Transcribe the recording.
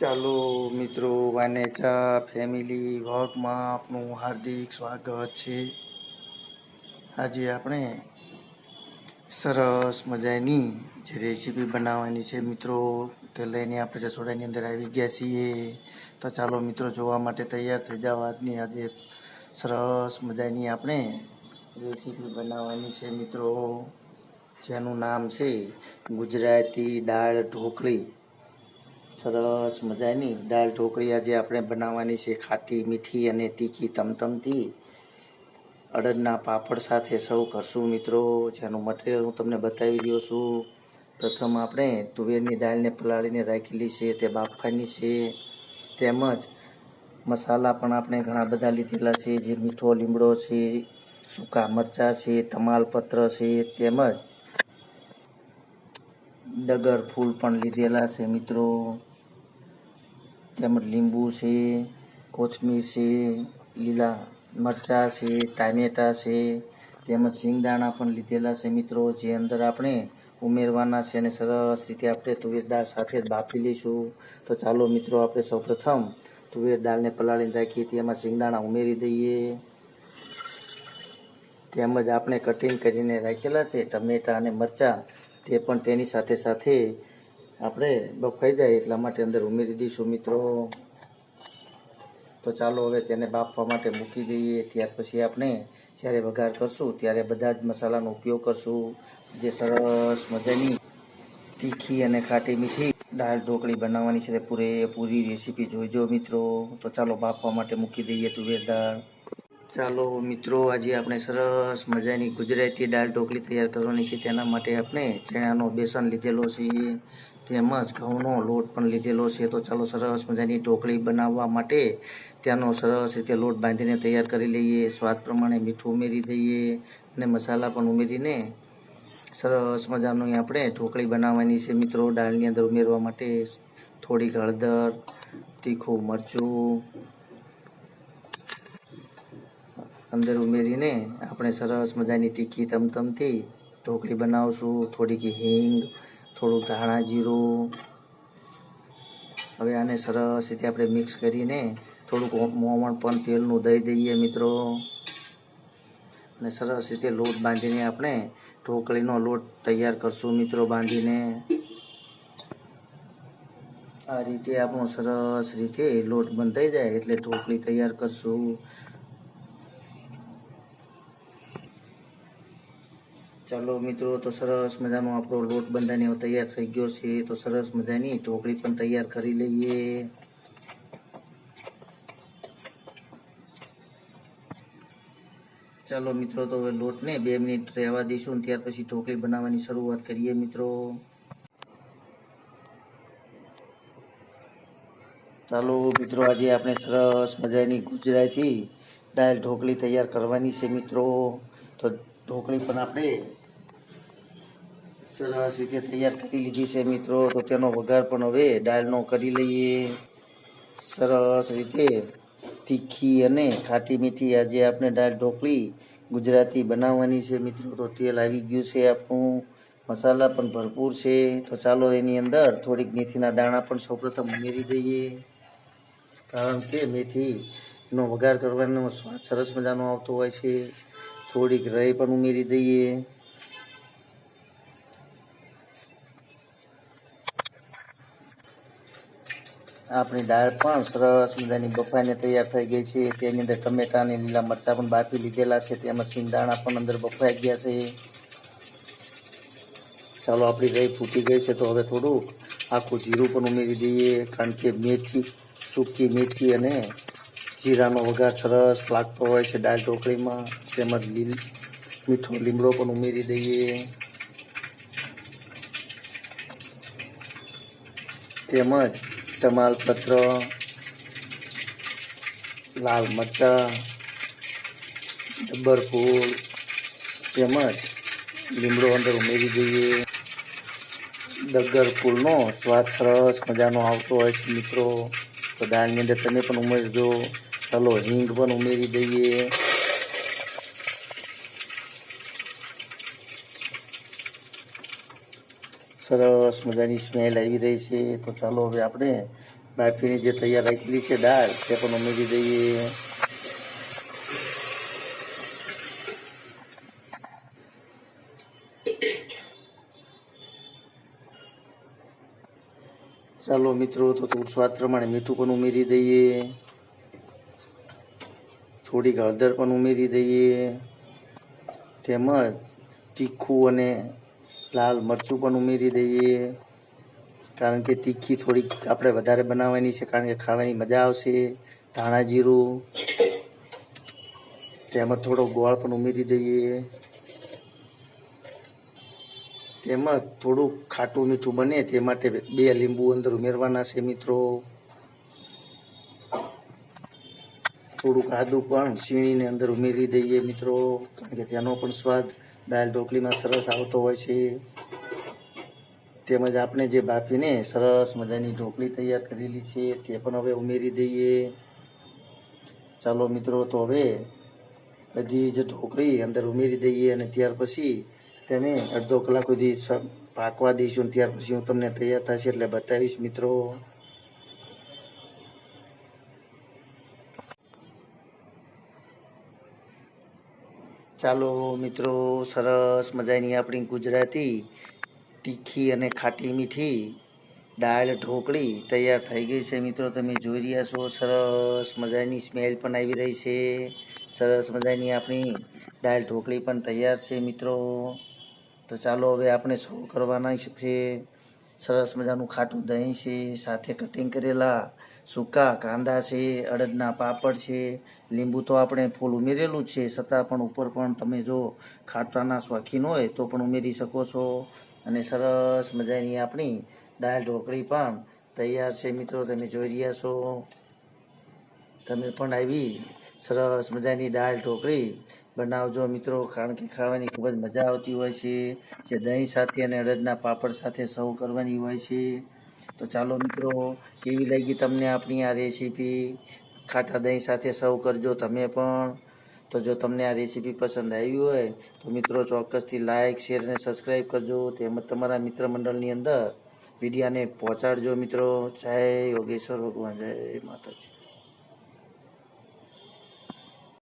ચાલો મિત્રો વાનેચા ફેમિલી વર્ગમાં આપનું હાર્દિક સ્વાગત છે. આજે આપણે સરસ મજાની જે રેસીપી બનાવવાની છે મિત્રો, તે લઈને આપણે રસોડાની અંદર આવી ગયા છીએ. તો ચાલો મિત્રો, જોવા માટે તૈયાર થઈ જાઓ આજની આજે સરસ મજાની આપણે રેસીપી બનાવવાની છે મિત્રો, જેનું નામ છે ગુજરાતી દાળ ઢોકળી. સરસ મજાની દાળ ઢોકળી આજે આપણે બનાવવાની છે ખાટી મીઠી અને તીખી તમતમતી અડદના પાપડ સાથે સૌ કરશું મિત્રો. જેનું મટીરિયલ હું તમને બતાવી રહ્યો છું. પ્રથમ આપણે તુવેરની દાળને પલાળીને રાખેલી છે, તે બાફવાની છે. તેમજ મસાલા પણ આપણે ઘણા બધા લીધેલા છે, જે મીઠો લીમડો છે, સૂકા મરચાં છે, તમાલપત્ર છે, તેમજ ડગર ફૂલ પણ લીધેલા છે, મિત્રો. તેમજ લીંબુ છે, કોથમીર છે, લીલા મરચાં છે, ટામેટાં છે, તેમજ શિંગદાણા પણ લીધેલા છે, મિત્રો, જે અંદર આપણે ઉમેરવાના છે અને સરસ રીતે આપણે તુવેર દાળ સાથે જ બાફી લઈશું. તો ચાલો, મિત્રો, આપણે સૌપ્રથમ તુવેર દાળને પલાળીને રાખીએ. તેમાં શિંગદાણા ઉમેરી દઈએ. તેમજ આપણે કટિંગ કરીને રાખેલા છે, ટમેટાં અને મરચાં. તે પણ તેની સાથે સાથે આપણે બફાઈ જાય એટલા માટે અંદર ઉમેરી દઈશું મિત્રો. તો ચાલો હવે તેને બાફવા માટે મૂકી દઈએ. ત્યાર પછી આપણે જ્યારે વઘાર કરશું ત્યારે બધા જ મસાલાનો ઉપયોગ કરશું. જે સરસ મજાની તીખી અને ખાટી મીઠી દાળ ઢોકળી બનાવવાની છે તે પૂરેપૂરી રેસીપી જોઈજો મિત્રો. તો ચાલો બાફવા માટે મૂકી દઈએ તુવેર દાળ. ચાલો મિત્રો, આજે આપણે સરસ મજાની ગુજરાતી દાળ ઢોકળી તૈયાર કરવાની છે. તેના માટે આપણે ચણાનો બેસન લીધેલો છે, તેમજ ઘઉંનો લોટ પણ લીધેલો છે. તો ચાલો સરસ મજાની ઢોકળી બનાવવા માટે ત્યાંનો સરસ રીતે લોટ બાંધીને તૈયાર કરી લઈએ. સ્વાદ પ્રમાણે મીઠું ઉમેરી દઈએ અને મસાલા પણ ઉમેરીને સરસ મજાનું આપણે ઢોકળી બનાવવાની છે મિત્રો. દાળની અંદર ઉમેરવા માટે થોડીક હળદર, તીખું મરચું અંદર ઉમેરીને આપણે સરસ મજાની તીખી તમતમથી ઢોકળી બનાવશું, થોડીક હિંગ, થોડું ધાણા જીરું. હવે આને સરસ રીતે આપણે મિક્સ કરીને થોડુંક મોમણ પણ તેલનું દઈ દઈએ મિત્રો. અને સરસ રીતે લોટ બાંધીને આપણે ઢોકળીનો લોટ તૈયાર કરશું મિત્રો બાંધીને. આ રીતે આપણો સરસ રીતે લોટ બંધાઈ જાય એટલે ઢોકળી તૈયાર કરશું. ચાલો મિત્રો, તો સરસ મજાનો આપણો લોટ બંધાને તૈયાર થઈ ગયો છે. તો સરસ મજાની ઢોકળી પણ તૈયાર કરી લઈએ. ચાલો મિત્રો, તો હવે લોટને બે મિનિટ રહેવા દઈશું ત્યાર પછી ઢોકળી બનાવવાની શરૂઆત કરીએ મિત્રો. ચાલો મિત્રો, આજે આપણે સરસ મજાની ગુજરાતી દાળ ઢોકળી તૈયાર કરવાની છે મિત્રો. તો ઢોકળી પણ આપણે સરસ રીતે તૈયાર કરી લીધી છે મિત્રો. તો તેનો વઘાર પણ હવે ડાયલનો કરી લઈએ. સરસ રીતે તીખી અને ખાટી મીઠી આજે આપણે દાળ ઢોકળી ગુજરાતી બનાવવાની છે મિત્રો. તો તેલ આવી ગયું છે આપણું. મસાલા પણ ભરપૂર છે. તો ચાલો એની અંદર થોડીક મેથીના દાણા પણ સૌપ્રથમ ઉમેરી દઈએ. કારણ કે મેથીનો વઘાર કરવાનો સ્વાદ સરસ મજાનો આવતો હોય છે. થોડીક રહી પણ ઉમેરી દઈએ. આપણી દાળ પણ સરસ મજાની બફાઈને તૈયાર થઈ ગઈ છે. તેની અંદર ટમેટા અને લીલા મરચાં પણ બાફી લીધેલા છે. તેમાં સિંગદાણા પણ અંદર બફાઈ ગયા છે. ચાલો, આપણી રઈ ફૂટી ગઈ છે તો હવે થોડું આખું જીરું પણ ઉમેરી દઈએ, કારણ કે મેથી, સૂકી મેથી અને જીરાનો વઘાર સરસ લાગતો હોય છે દાળ ઢોકળીમાં. તેમજ લીલ મીઠો લીમડો પણ ઉમેરી દઈએ. તેમજ તમાલપત્ર લાલ મરચાં ડબ્બર ફૂલ તેમજ લીમડો અંદર ઉમેરી દઈએ ડગર ફૂલનો સ્વાદ સરસ મજાનો આવતો હોય છે મિત્રો તો દાળની અંદર તમે પણ ઉમેરજો ચાલો હિંગ પણ ઉમેરી દઈએ સરસ મજાની સ્મેલ આવી રહી છે. તો ચાલો હવે આપણે બાફીની જે તૈયાર રાખેલી છે દાળ, તે પણ ઉમેરી દઈએ. ચાલો મિત્રો, તો થોડું સ્વાદ પ્રમાણે મીઠું પણ ઉમેરી દઈએ. થોડીક હળદર પણ ઉમેરી દઈએ. તેમજ તીખું અને લાલ મરચું પણ ઉમેરી દઈએ. કારણ કે તીખી થોડીક આપણે વધારે બનાવવાની છે, કારણ કે ખાવાની મજા આવશે. ધાણા જીરું તેમજ થોડો ગોળ પણ ઉમેરી દઈએ. તેમજ થોડું ખાટું મીઠું બને તે માટે બે લીંબુ અંદર ઉમેરવાના છે મિત્રો. થોડુંક આદુ પણ છીણીને અંદર ઉમેરી દઈએ મિત્રો, કારણ કે તેનો પણ સ્વાદ દાળ ઢોકળીમાં સરસ આવતો હોય છે. તેમજ આપણે જે બાફીને સરસ મજાની ઢોકળી તૈયાર કરેલી છે, તે પણ હવે ઉમેરી દઈએ. ચાલો મિત્રો, તો હવે બધી જ ઢોકળી અંદર ઉમેરી દઈએ અને ત્યાર પછી તેને અડધો કલાક સુધી પાકવા દઈશું ત્યાર પછી હું તમને તૈયાર થશે એટલે બતાવીશ મિત્રો. ચાલો મિત્રો, સરસ મજાની આપણી ગુજરાતી તીખી અને ખાટી મીઠી દાળ ઢોકળી તૈયાર થઈ ગઈ છે. મિત્રો, તમે જોઈ રહ્યા છો, સરસ મજાની સ્મેલ પણ આવી રહી છે. સરસ મજાની આપણી દાળ ઢોકળી પણ તૈયાર છે, મિત્રો. તો ચાલો હવે આપણે સૌ કરવાના છે. સરસ મજાનું ખાટું દહીં છે, સાથે કટિંગ કરેલા સૂકા કાંદા છે, અડદના પાપડ છે, લીંબુ તો આપણે ફૂલ ઉમેરેલું છે, છતાં પણ ઉપર પણ તમે જો ખાટાના શોખીન હોય તો પણ ઉમેરી શકો છો. અને સરસ મજાની આપણી દાળ ઢોકળી પણ તૈયાર છે મિત્રો, તમે જોઈ રહ્યા છો. તમે પણ આવી સરસ મજાની દાળ ઢોકળી બનાવજો મિત્રો, કારણ કે ખાવાની ખૂબ જ મજા આવતી હોય છે. જે દહીં સાથે અને અડદના પાપડ સાથે સર્વ કરવાની હોય છે. તો ચાલો મિત્રો, કેવી લાગી તમને આપણી આ રેસીપી ખાટા દહીં સાથે સર્વ કરજો તમે પણ. તો જો તમને આ રેસીપી પસંદ આવી હોય, તો મિત્રો ચોક્કસથી લાઇક શેર અને સબસ્ક્રાઈબ કરજો. તેમજ તમારા મિત્ર મંડળની અંદર વિડીયાને પહોંચાડજો મિત્રો. જય યોગેશ્વર ભગવાન, જય માતાજી.